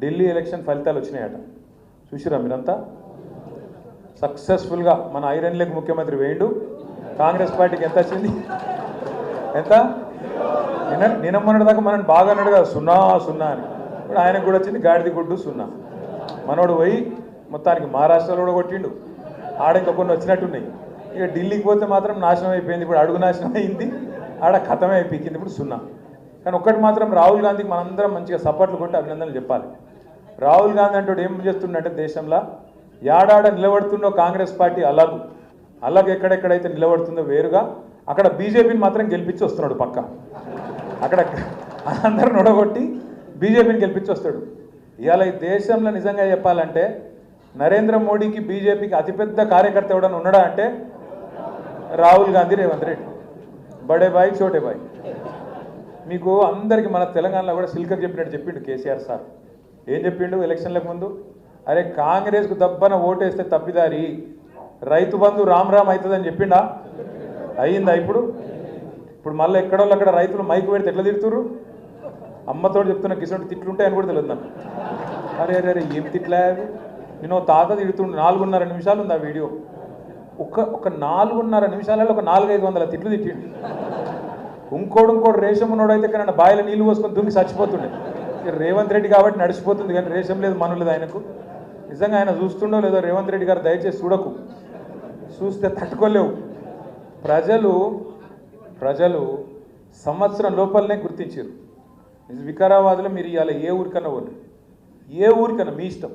Delhi election ఫలితాలు వచ్చినాయట. చూసిరా మీరంతా? సక్సెస్ఫుల్గా మన ఐరన్ లెగ్ ముఖ్యమంత్రి వేయండు. కాంగ్రెస్ పార్టీకి ఎంత వచ్చింది? ఎంత? నిన్న నిన్న దాకా మనం బాగా అన్నాడు కదా సున్నా సున్నా అని. ఇప్పుడు ఆయనకు కూడా వచ్చింది గాడిది గుడ్డు సున్నా. మనోడు పోయి మొత్తానికి మహారాష్ట్రలో కూడా కొట్టిండు. ఆడ ఇంకా కొన్ని వచ్చినట్టున్నాయి. ఇక ఢిల్లీకి పోతే మాత్రం నాశనం అయిపోయింది. ఇప్పుడు అడుగు నాశనం అయింది. ఆడ కథమే అయిపోయింది. ఇప్పుడు సున్నా. కానీ ఒక్కటి మాత్రం రాహుల్ గాంధీకి మనందరం మంచిగా సపోర్ట్లు కొట్టి అభినందనలు చెప్పాలి. రాహుల్ గాంధీ అంటే ఏం చేస్తుండంటే దేశంలో ఏడాడ నిలబడుతుండో కాంగ్రెస్ పార్టీ అలాగు. అలాగే ఎక్కడెక్కడైతే నిలబడుతుందో వేరుగా అక్కడ బీజేపీని మాత్రం గెలిపించి వస్తున్నాడు పక్క. అక్కడ అందరూ నొడగొట్టి బీజేపీని గెలిపించి వస్తాడు. ఇవాళ ఈ దేశంలో నిజంగా చెప్పాలంటే నరేంద్ర మోడీకి బీజేపీకి అతిపెద్ద కార్యకర్త ఎవడన్నా ఉన్నాడా అంటే రాహుల్ గాంధీ రేవంత్ రెడ్డి. బడే బాయ్ చోటే బాయ్. మీకు అందరికి మన తెలంగాణలో కూడా సిల్కర్ చెప్పినట్టు చెప్పిండు కేసీఆర్ సార్. ఏం చెప్పిండు ఎలక్షన్లకు ముందు? అరే కాంగ్రెస్కు దబ్బన ఓటేస్తే తప్పిదారి. రైతు బంధు రామ్ రామ్ అవుతుందని చెప్పిండా? అయ్యిందా ఇప్పుడు? ఇప్పుడు మళ్ళీ ఎక్కడోళ్ళు అక్కడ రైతులు మైకు పెడితే ఎట్లా తిడుతురు అమ్మతో చెప్తున్న కిసోటి తిట్లు ఉంటాయని కూడా తెలియదు నాకు. అరే అరే అరే ఏం తిట్లా నేను తాత తిడుతుండు నాలుగున్నర నిమిషాలు ఉంది ఆ వీడియో. ఒక ఒక నాలుగున్నర నిమిషాలలో ఒక నాలుగైదు వందల తిట్లు తిట్టిండు. ఇంకోడు ఇంకోడు రేషం ఉన్నోడైతే కానీ బాయిల నీళ్ళు పోసుకొని దుంగి చచ్చిపోతుండే. రేవంత్ రెడ్డి కాబట్టి నడిచిపోతుంది కానీ రేషం లేదు మను లేదు ఆయనకు. నిజంగా ఆయన చూస్తుండో లేదో రేవంత్ రెడ్డి గారు దయచేసి చూడకు. చూస్తే తట్టుకోలేవు. ప్రజలు ప్రజలు సంవత్సరం లోపలనే గుర్తించారు. వికారాబాద్లో మీరు ఇవాళ ఏ ఊరికన్నా పోండి. ఏ ఊరికన్నా మీ ఇష్టం.